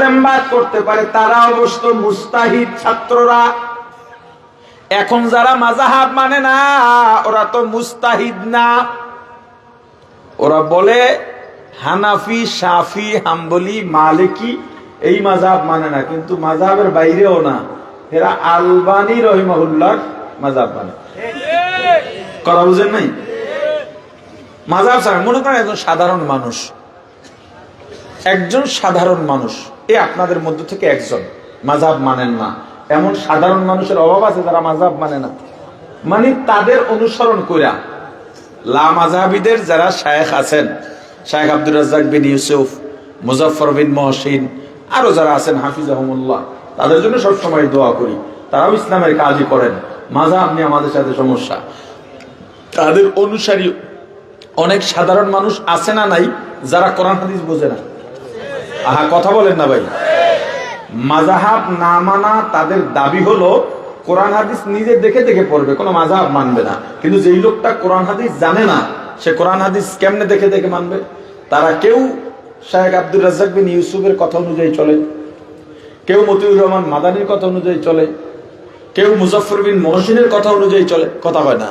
ইস্তেমবাদ করতে পারে, তারা অবশ্য মুস্তাহিদ ছাত্ররা। এখন যারা মাজাহাব মানে না, ওরা তো মুস্তাহিদ না। ওরা বলে, হানাফি সাফি হাম্বলি, মালিকি এই মাজাব মানে না, কিন্তু মাজাবের বাইরেও না। এরা আলবানি রহিমাহুল্লাহ মাজাব মানে। কথা বুঝেন নাই? মাজাব মনে করেন একজন সাধারণ মানুষ। একজন সাধারণ মানুষ। এ আপনাদের মধ্য থেকে একজন। মাজাব মানেন না। এমন সাধারণ মানুষের অভাব আছে যারা মাজাব মানে না। মানে তাদের অনুসরণ কইরা লা যারা শায়েখ আছেন, শায়েখ আব্দুর রাজ্জাক বিন ইউসুফ মুজাফর বিন মহসিন, আরও যারা আছেন হাফিজ আহমুল্লাহ তাদের জন্য সবসময় দোয়া করি। তারাও ইসলামের কাজই করেন। মাজাব নিয়ে আমাদের সাথে সমস্যা। তাদের অনুসারী অনেক সাধারণ মানুষ আছে না নাই, যারা কোরআন হাদিস বোঝে না। আহা, কথা বলেন না ভাই। মাজাহাব না মানা তাদের দাবি হলো, কোরআন হাদিস নিজে দেখে দেখে পড়বে, কোনো মাজাহাব মানবে না। কিন্তু যেই লোকটা কোরআন হাদিস জানে না, সে কোরআন হাদিস কেমনে দেখে দেখে মানবে? তারা কেউ শাহেখ আব্দুল রাজ্জাক বিন ইউসুফের কথা অনুযায়ী চলে, কেউ মতিউর রহমান মাদানির কথা অনুযায়ী চলে, কেউ মুজফর বিন মহসিনের কথা অনুযায়ী চলে, কথা হয় না।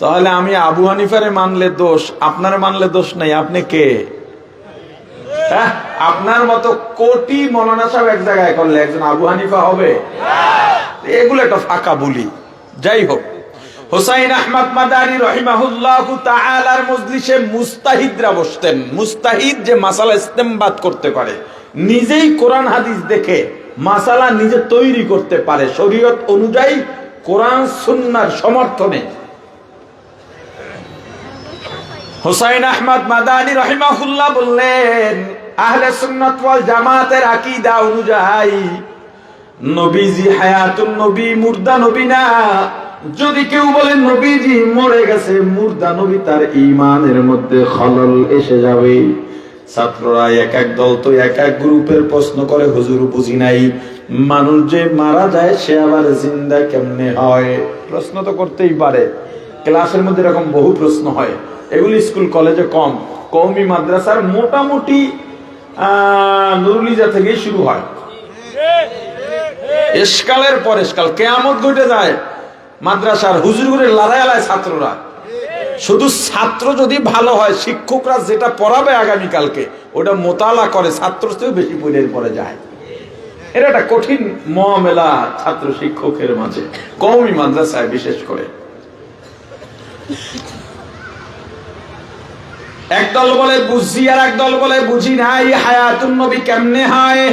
তাহলে আমি আবু হানিফারে মানলে দোষ, আপনার মানলে দোষ নাই, আপনি কে? হ্যাঁ আপনার মতো কোটি মৌলানা সাহেব এক জায়গায় করলে একজন আবু হানিফা হবে। এগুলো একটা ফাঁকা বলি। যাই হোক, হোসাইন আহমদ মাদারি রহিমাহুল্লাহ তাআলার মজলিসে মুস্তাহিদরা বসতেন। মুস্তাহিদ যে মাসালা ইস্তেমবাদ করতে পারে, নিজেই কোরআন হাদিস দেখে মাসালা নিজে তৈরি করতে পারে। শরীয়ত অনুযায়ী কোরআন সুন্নার সমর্থনে। হুসাইন আহমদ মাদানি রহিমাহুল্লাহ বললেন আহলে সুন্নাত ওয়াল জামাতের আকীদা অনুযায়ী, নবীজি হায়াতুন নবী, মুর্দা নবী না। যদি কেউ বলে নবীজি মরে গেছে, মুর্দা নবী তার ঈমানের মধ্যে খলল এসে যাবে। ছাত্ররা এক এক দল তো এক এক গ্রুপের প্রশ্ন করে, হুজুর, বুঝি নাই, মানুষ যে মারা যায়, সে আবার জিন্দা কেমনে হয়? প্রশ্ন তো করতেই পারে। ক্লাসের মধ্যে এরকম বহু প্রশ্ন হয়। এগুলি স্কুল, কলেজে কম। কৌমি মাদ্রাসার মোটামুটি নুরুলিজা থেকেই শুরু হয়। এসকালের পর এসকাল, কেয়ামত ঘটে যায়, মাদ্রাসার হুজুরগুড়ে লড়াই আলায় ছাত্ররা। শুধু ছাত্র যদি ভালো হয়, শিক্ষকরা যেটা পড়াবে আগামীকালকে, ওটা মোতালা করে ছাত্র থেকেও বেশি বইয়ের পরে যায়। এটা একটা কঠিন মহামেলা ছাত্র শিক্ষকের মাঝে কমই মাদ্রাসায় বিশেষ করে। একদল বলে বুঝি আর একদল বলে বুঝি নাই। হায়াতুন নবী কেমনে হয়?